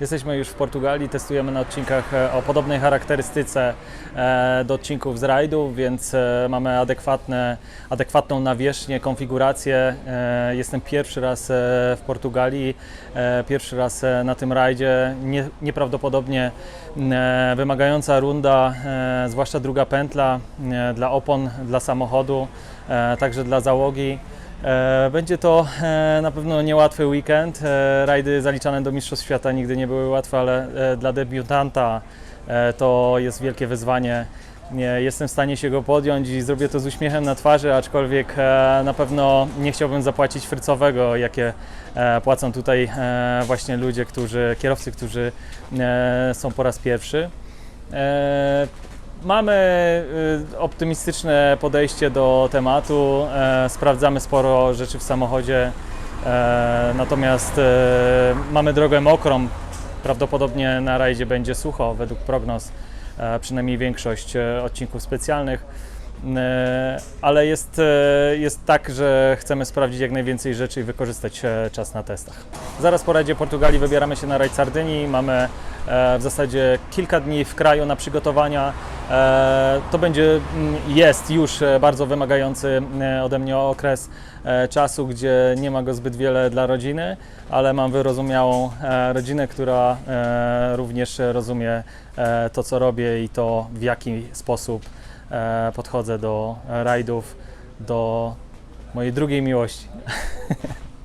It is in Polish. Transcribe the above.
Jesteśmy już w Portugalii, testujemy na odcinkach e, o podobnej charakterystyce e, do odcinków z rajdów, więc e, mamy adekwatne, adekwatną nawierzchnię, konfigurację. Jestem pierwszy raz w Portugalii, pierwszy raz na tym rajdzie. Nie, nieprawdopodobnie wymagająca runda, zwłaszcza druga pętla dla opon, dla samochodu, także dla załogi. E, Będzie to e, na pewno niełatwy weekend. E, Rajdy zaliczane do Mistrzostw Świata nigdy nie były łatwe, ale dla debiutanta to jest wielkie wyzwanie. Nie, jestem w stanie się go podjąć i zrobię to z uśmiechem na twarzy, aczkolwiek na pewno nie chciałbym zapłacić frycowego, jakie płacą tutaj właśnie ludzie, którzy, kierowcy, którzy są po raz pierwszy. Mamy y, optymistyczne podejście do tematu, e, sprawdzamy sporo rzeczy w samochodzie, e, natomiast e, mamy drogę mokrą. Prawdopodobnie na rajdzie będzie sucho, według prognoz, przynajmniej większość odcinków specjalnych. Ale jest, jest tak, że chcemy sprawdzić jak najwięcej rzeczy i wykorzystać czas na testach. Zaraz po rajdzie Portugalii wybieramy się na rajd Sardynii. Mamy w zasadzie kilka dni w kraju na przygotowania. E, To będzie, mm, jest już e, bardzo wymagający e, ode mnie okres czasu, gdzie nie ma go zbyt wiele dla rodziny, ale mam wyrozumiałą rodzinę, która również rozumie to, co robię i to, w jaki sposób podchodzę do rajdów, do mojej drugiej miłości.